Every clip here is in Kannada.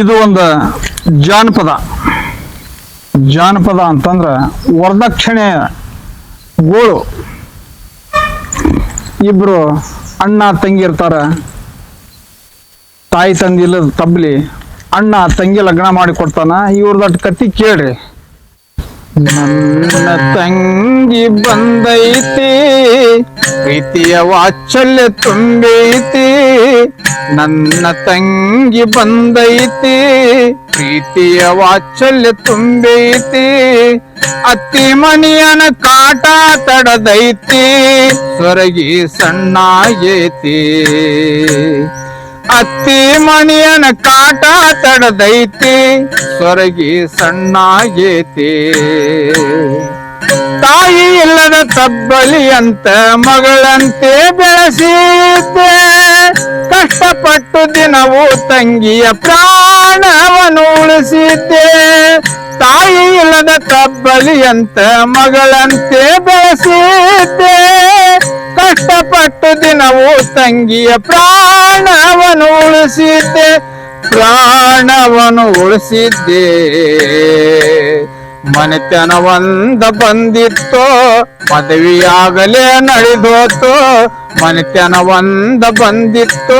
ಇದು ಒಂದು ಜಾನಪದ. ಜಾನಪದ ಅಂತಂದ್ರೆ ವರದಕ್ಷಿಣೆ ಗೋಳು. ಇಬ್ರು ಅಣ್ಣ ತಂಗಿ ಇರ್ತಾರ. ತಾಯಿ ತಂದಿ ಇಲ್ಲದ ತಬ್ಲಿ ಅಣ್ಣ ತಂಗಿ ಲಗ್ನ ಮಾಡಿ ಕೊಡ್ತಾನ. ಇವ್ರದಟ್ಟು ಕತ್ತಿ ಕೇಳ್ರಿ. ನನ್ನ ತಂಗಿ ಬಂದೈತಿ. ಪ್ರೀತಿಯ ವಾಚಲ್ಯ ತುಂಬೈತಿ, ನನ್ನ ತಂಗಿ ಬಂದೈತಿ. ಪ್ರೀತಿಯ ವಾಚಲ್ಯ ತುಂಬೈತಿ, ಅತ್ತಿ ಮನಿಯನ ಕಾಟ ತಡದೈತಿ. ಸೊರಗಿ ಸಣ್ಣಾಗೈತಿ ಅತ್ತಿ ಮನಿಯನ ಕಾಟ ತಡದೈತಿ. ಸೊರಗಿ ಸಣ್ಣಾಗೈತಿ ತಾಯಿ ಇಲ್ಲದ ತಬ್ಬಲಿಯಂತ ಮಗಳಂತೆ ಬೆಳೆಸಿದ್ದೆ. ಕಷ್ಟಪಟ್ಟು ದಿನವೂ ತಂಗಿಯ ಪ್ರಾಣವನ್ನು ಉಳಿಸಿದ್ದೆ. ತಾಯಿ ಇಲ್ಲದ ತಬ್ಬಲಿಯಂತ ಮಗಳಂತೆ ಬೆಳೆಸಿದ್ದೆ. ಕಷ್ಟಪಟ್ಟು ದಿನವೂ ತಂಗಿಯ ಪ್ರಾಣವನ್ನು ಉಳಿಸಿದ್ದೆ. ಪ್ರಾಣವನ್ನು ಉಳಿಸಿದ್ದೆ. ಮನೆತನ ಒಂದ ಬಂದಿತ್ತು, ಮದುವೆಯಾಗಲೇ ನಡೆದೋತು ಮನೆತನ ಒಂದ ಬಂದಿತ್ತು,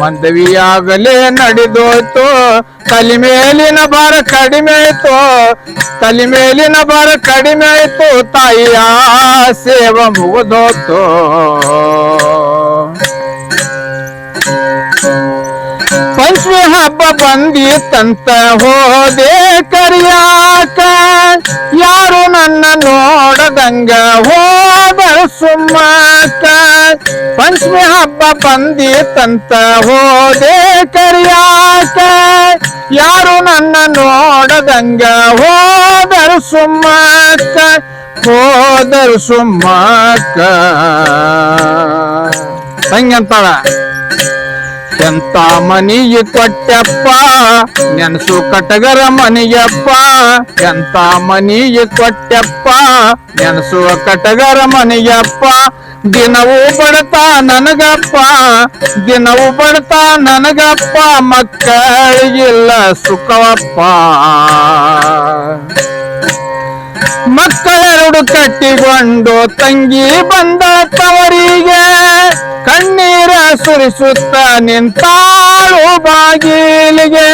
ಮದುವೆಯಾಗಲೇ ನಡೆದೋಯ್ತು ತಲೆ ಮೇಲಿನ ಬಾರ ಕಡಿಮೆ ಆಯ್ತು ತಲೆ ಮೇಲಿನ ಭಾರ ಕಡಿಮೆ ಆಯ್ತು, ತಾಯಿಯ ಸೇವ ಮುಗಿದೋತು. ಪಂಚಮಿ ಹಬ್ಬ ಬಂದಿತ್ತಂತ ಹೋದೆ ಕರಿಯಾಕ. ಯಾರು ನನ್ನ ನೋಡದಂಗ ಹೋದ ಸುಮ್ಮಕ. ಪಂಚಮಿ ಹಬ್ಬ ಬಂದಿತ್ತಂತ ಹೋದೆ ಕರಿಯಾಕ. ಯಾರು ನನ್ನ ನೋಡದಂಗ ಹೋದ ಸುಮ್ಮಕ. ಹೋದರು ಸುಮ್ಮಕ. ಹಂಗಂತಾಳ? ಎಂತ ಮನಿಗೆ ಕೊಟ್ಟಪ್ಪ? ನೆನಸು ಕಟಗರ ಮನಿಯಪ್ಪ. ಎಂತ ಮನಿಗೆ ಕೊಟ್ಟಪ್ಪ? ನೆನಸು ಕಟಗರ ಮನಿಯಪ್ಪ. ದಿನವೂ ಬಡತಾ ನನಗಪ್ಪ. ದಿನವೂ ಬಡತಾ ನನಗಪ್ಪ. ಮಕ್ಕಳಿಗಿಲ್ಲ ಸುಖವಪ್ಪ. ಮಕ್ಕಳೆರಡು ಕಟ್ಟಿಕೊಂಡು ತಂಗಿ ಬಂದ ತವರಿಗೆ. ಕಣ್ಣೀರ ಸುರಿಸುತ್ತ ನಿಂತಾಳು ಬಾಗಿಲಿಗೆ.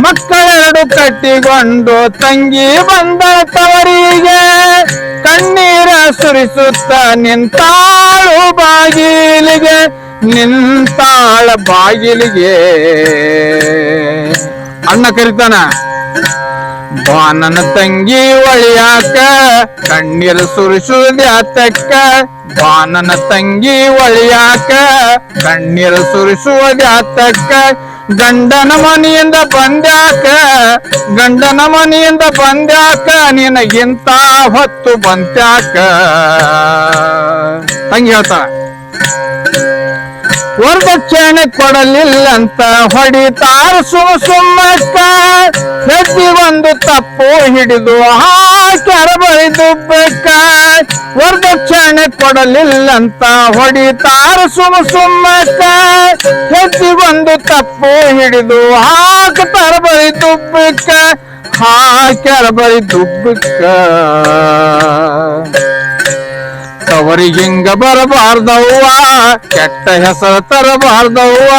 ಮಕ್ಕಳೆರಡು ಕಟ್ಟಿಕೊಂಡು ತಂಗಿ ಬಂದ ತವರಿಗೆ. ಕಣ್ಣೀರ ಸುರಿಸುತ್ತ ನಿಂತಾಳು ಬಾಗಿಲಿಗೆ. ನಿಂತಾಳ ಬಾಗಿಲಿಗೆ. ಅಣ್ಣ ಕರಿತಾನ? ಬಾ ನನ್ನ ತಂಗಿ ಒಳಿಯಾಕ, ಕಣ್ಣೀರು ಸುರಿಸುವುದ್ಯಾತಕ್ಕ ಬಾನನ ತಂಗಿ ಒಳಿಯಾಕ, ಕಣ್ಣೀರು ಸುರಿಸುವುದ್ಯಾತಕ್ಕ ಗಂಡನ ಮನೆಯಿಂದ ಬಂದ್ಯಾಕ, ಗಂಡನ ಮನೆಯಿಂದ ಬಂದ್ಯಾಕ, ನಿನಗಿಂತ ಹೊತ್ತು ಬಂತ್ಯಾಕ. ತಂಗಿ ಹೇಳ್ತಾಳ. ವರದಕ್ಷಿಣೆ ಕೊಡಲಿಲ್ಲಂತ ಹೊಡಿತಾರ ಸುಮ್ ಸುಮ್ಮಕ್ಕ. ಪ್ರತಿ ಒಂದು ತಪ್ಪು ಹಿಡಿದು ಹಾಕ್ಯಾರ ಬೇಕ ವರದಕ್ಷಿಣೆ ಕೊಡಲಿಲ್ಲಂತ ಹೊಡಿತಾರ ಸುಮ್ ಸುಮ್ಮಕ್ಕ. ಪ್ರತಿ ಒಂದು ತಪ್ಪು ಹಿಡಿದು ಹಾಕ್ತಾರ ಬಳಿದುಬ್ಬಕ್ಕ ಹಾಕ್ಯಾರ ಬಳಿದುಬ್ಬಕ್ಕ ತವರಿಗಿಂಗ ಬರಬಾರ್ದವ್ವ. ಕೆಟ್ಟ ಹೆಸರು ತರಬಾರ್ದವ್ವ.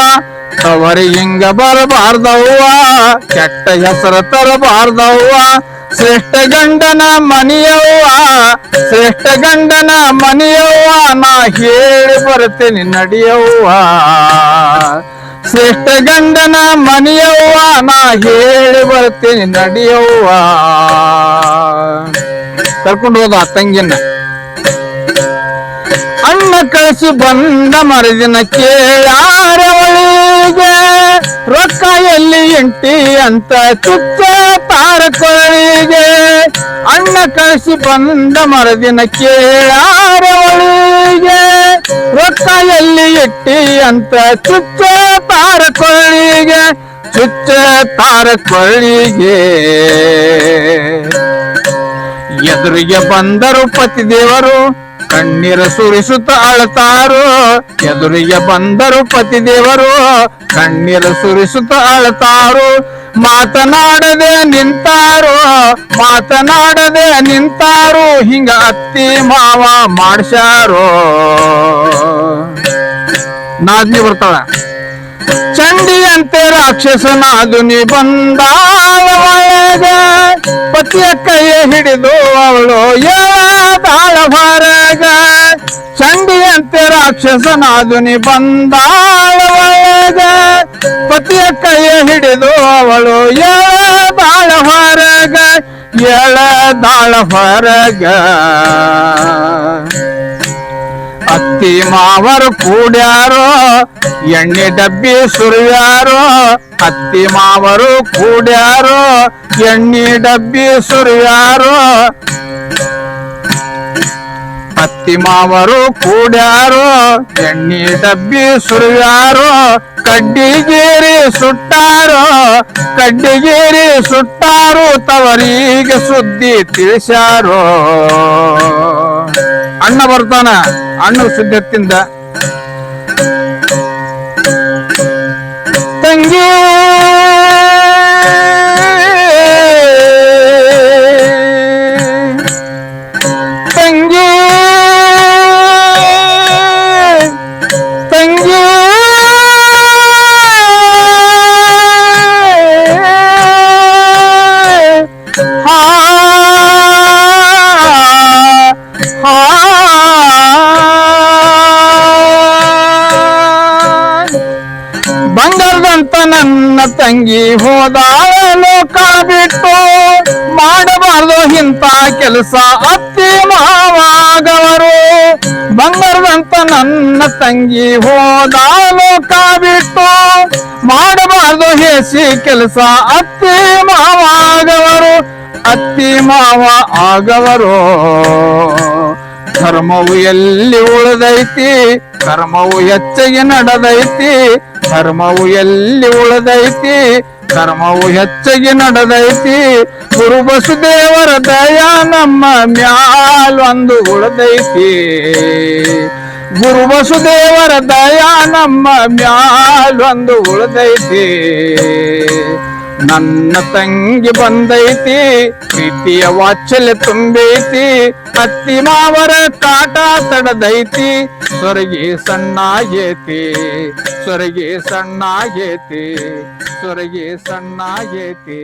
ತವರಿಗಿಂಗ ಬರಬಾರ್ದವ್ವ. ಕೆಟ್ಟ ಹೆಸರು ತರಬಾರ್ದವ್ವ. ಶ್ರೇಷ್ಠ ಗಂಡನ ಮನಿಯವ್ವ. ಶ್ರೇಷ್ಠ ಗಂಡನ ಮನೆಯವ್ವ. ನಾ ಹೇಳಿ ಬರ್ತೇನೆ ನಡಿಯವ್ವ. ಶ್ರೇಷ್ಠ ಗಂಡನ ಮನಿಯವ್ವ. ನಾ ಹೇಳಿ ಬರ್ತೇನೆ ನಡಿಯವ್ವ. ಕರ್ಕೊಂಡು ಹೋದ ತಂಗಿನ ಅಣ್ಣ ಕಳಿಸಿ ಬಂದ ಮರದಿನ ಕೇಳಾರ ಒಳಿಗೆ ರೊಕ್ಕ ಎಲ್ಲಿ ಎಂಟಿ ಅಂತ ಚುಕ್ಕ ತಾರ ಕೊಳಿಗೆ ಅಣ್ಣ ಕಳಿಸಿ ಬಂದ ಮರದಿನ ಕೇಳಾರ ಒಳಿಗೆ ರೊಕ್ಕ ಎಲ್ಲಿ ಇಟ್ಟಿ ಅಂತ ಚುಚ್ಚ ತಾರ ಕೊಳ್ಳಿಗೆ ಚುಚ್ಚ ತಾರ ಕೊಳ್ಳಿಗೆ ಎದುರಿಗೆ ಬಂದರು ಪತಿ ದೇವರು, ಕಣ್ಣೀರ ಸುರಿಸುತ್ತ ಅಳತಾರು. ಎದುರಿಗೆ ಬಂದರು ಪತಿ ದೇವರು, ಕಣ್ಣೀರ ಸುರಿಸುತ್ತ ಅಳತಾರು. ಮಾತನಾಡದೆ ನಿಂತಾರು ಮಾತನಾಡದೆ ನಿಂತಾರು. ಹಿಂಗ ಅತ್ತಿ ಮಾವ ಮಾಡ್ಸ್ಯಾರೋ. ನಾದ್ನಿ ಬರ್ತಾಳ. ಚಂಡಿಯಂತೆ ರಾಕ್ಷಸನಾದುನಿ ಒಳಗೆ ಪತಿಯ ಕೈಯ ಹಿಡಿದು ಅವಳು ಎಳದಾಳ ಹೊರಗ ಚಂಡಿಯಂತೆ ರಾಕ್ಷಸನಾದುನಿ ಬಂದಾಳ ಒಳಗೆ ಪತಿಯ ಕೈಯ ಹಿಡಿದು ಅವಳು ಎಳದಾಳ ಹೊರಗ ಎಳದಾಳ ಹೊರಗ ಅತ್ತಿ ಮಾವರು ಕೂಡ್ಯಾರೋ, ಎಣ್ಣೆ ಡಬ್ಬಿ ಸುರಿಯಾರೋ, ಅತ್ತಿ ಮಾವರು ಕೂಡ್ಯಾರೋ, ಎಣ್ಣೆ ಡಬ್ಬಿ ಸುರಿಯಾರೋ. ಅತ್ತಿ ಮಾವರು ಕೂಡ್ಯಾರೋ, ಎಣ್ಣೆ ಡಬ್ಬಿ ಸುರಿಯಾರೋ, ಕಡ್ಡಿಗೇರಿ ಸುಟ್ಟಾರೋ, ಕಡ್ಡಿಗೇರಿ ಸುಟ್ಟಾರು, ತವರಿಗೆ ಸುದ್ದಿ ತಿಳಿಸ್ಯಾರೋ. ಅಣ್ಣ ಬರ್ತಾನ. ಅಣ್ಣ ಸುದ್ದಿ ಲೋಕ ಬಿಟ್ಟು ಮಾಡಬಾರದು ಇಂಥ ಕೆಲಸ. ಅತ್ತಿ ಮಾವಾಗವರು ಬಂಗಾರದಂತ ನನ್ನ ತಂಗಿ ಹೋದ ಲೋಕ ಬಿಟ್ಟು ಮಾಡಬಾರದು ಹೇಸಿ ಕೆಲಸ. ಅತ್ತಿ ಮಾವಾಗವರು, ಅತ್ತಿ ಮಾವ ಆಗವರು. ಧರ್ಮವು ಎಲ್ಲಿ ಉಳಿದೈತಿ? ಧರ್ಮವು ಹೆಚ್ಚಿಗೆ ನಡೆದೈತಿ. ಧರ್ಮವು ಎಲ್ಲಿ ಉಳದೈತಿ? ಧರ್ಮವು ಹೆಚ್ಚಾಗಿ ನಡೆದೈತಿ. ಗುರು ಬಸುದೇವರ ದಯ ನಮ್ಮ ಮ್ಯಾಲ್ ಒಂದು ಉಳಿದೈತಿ. ಗುರು ಬಸುದೇವರ ದಯ ನಮ್ಮ ಮ್ಯಾಲ್ ಒಂದು ಉಳಿದೈತಿ. ನನ್ನ ತಂಗಿ ಬಂದೈತಿ, ಪ್ರೀತಿಯ ವಾತ್ಸಲ್ಯ ತುಂಬೈತಿ ಅತ್ತಿ ಮಾವರ ಕಾಟ ತಡದೈತಿ, ಸೊರಗಿ ಸಣ್ಣಾಗೇತಿ ಸೊರಗಿ ಸಣ್ಣಾಗೇತಿ ಸೊರಗಿ ಸಣ್ಣಾಗೇತಿ